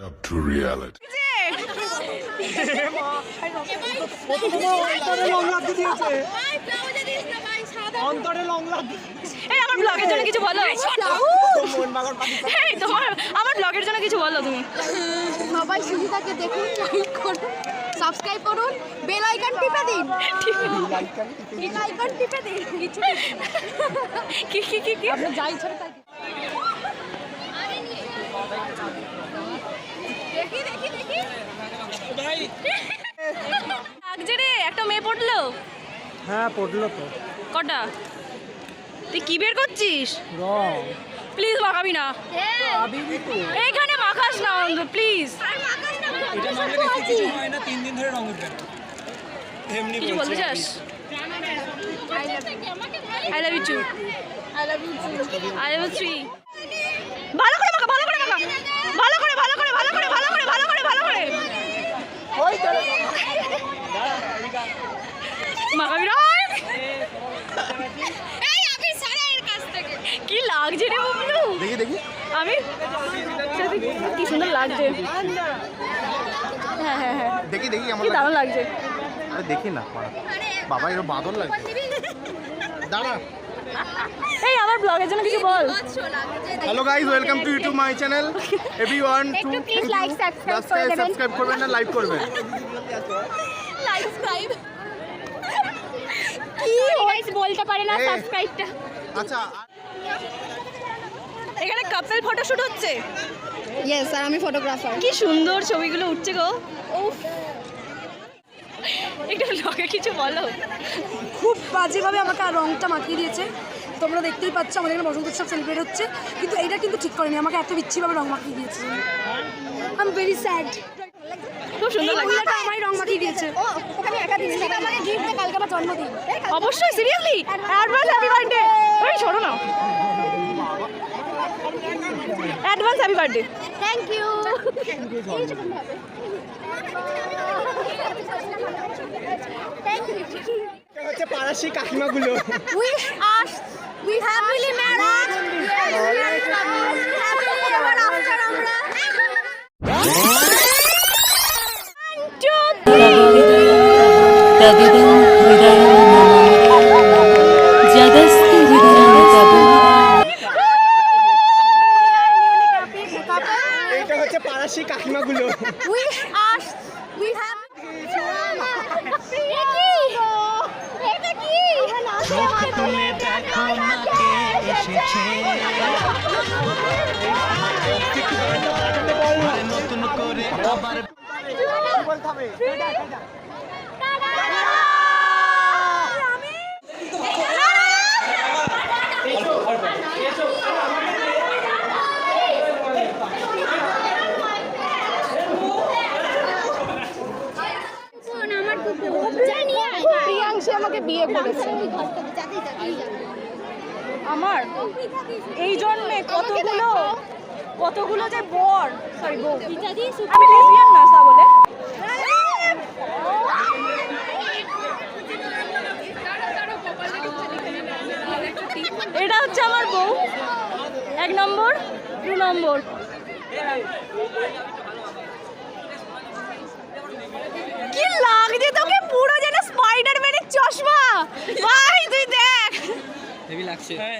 up to reality. অন্তরে long এই আমার ব্লগের জন্য কিছু বলো। এই তোমার আমার ব্লগের জন্য কিছু বলো তুমি। সবাই সুবিধাকে দেখুন লাইক করুন সাবস্ক্রাইব করুন বেল আইকন টিপে দিন। বেল আইকন টিপে দিন কিছু কি কি কি কি? আপনি যাই ছেড়ে তাই দেখি দেখি দেখি লাগছে রে একটা মেয়ে পড়ল হ্যাঁ পড়ল তো। কটা? তুই কি বের করছিস? রং। প্লিজ মাখাবি না। আবিবি তো। এইখানে মাখাস না প্লিজ এটা মারলে বেশি কিছু হয় না তিন দিন ধরে রং উঠবে এমনি কিছু বলতে চাস I love you. Two I love you. I love three ভালো করে মাখা ভালো করে মাখা ভালো করে ভালো করে ভালো করে ভালো করে ভালো করে ভালো করে মাখাবি না এই আমি সারা এর কাছ থেকে কি লাগছে রে বাবলু দেখি দেখি আমি সত্যি কি সুন্দর লাগছে। হ্যাঁ হ্যাঁ হ্যাঁ। দেখি দেখি কেমন কি দারুণ লাগছে। আরে দেখি না বাবা এর বাদল লাগে দাঁড়া। এই আমার ব্লগের জন্য কিছু বল। Hello guys welcome to YouTube my channel everyone to please like subscribe করে দেবেন। সাবস্ক্রাইব করবেন না লাইক করবেন। সাবস্ক্রাইব কি গাইস বলতে পারে না সাবস্ক্রাইবটা আচ্ছা এখানে কাপেল ফটোশুট হচ্ছে। ইয়েস স্যার আমি ফটোগ্রাফার কি সুন্দর ছবিগুলো উঠছে গো। উফ। একটু ব্লগে কিছু বলো। খুব বাজেভাবে আমাকে আর রংটা মাখিয়ে দিয়েছে। তোমরা দেখতেই পাচ্ছ আমাদের এখানে বসন্ত উৎসব সেলিব্রেট হচ্ছে। কিন্তু এটা কিন্তু ঠিক করেনি আমাকে এত বিচ্ছিভাবে রং মাখিয়ে দিয়েছে। আই এম ভেরি স্যাড খুব সুন্দর লাগছে। রং মাখিয়ে দিয়েছে। ও ওখানে একা দিন। আমাকে গিফট কালকে আমার জন্মদিন। অবশ্যই সিরিয়াসলি অ্যাডভান্স হ্যাপি বার্থডে ওই ছোড়ো না। Advance happy birthday. Thank you হচ্ছে উই হ্যাভ এটা কি তুলে দেখো মাকে এসেছে বলতে হবে আমার আমাকে বিয়ে করেছে। আমার? এই জন্মে কতগুলো কতগুলো যে বর? সরি বউ। বলে। এটা হচ্ছে আমার বউ। এক নম্বর, দু নম্বর কি লাগছে তোকে পুরো যেন স্পাইডারম্যানের চশমা ভাই তুই দেখ হেভি লাগছে হ্যাঁ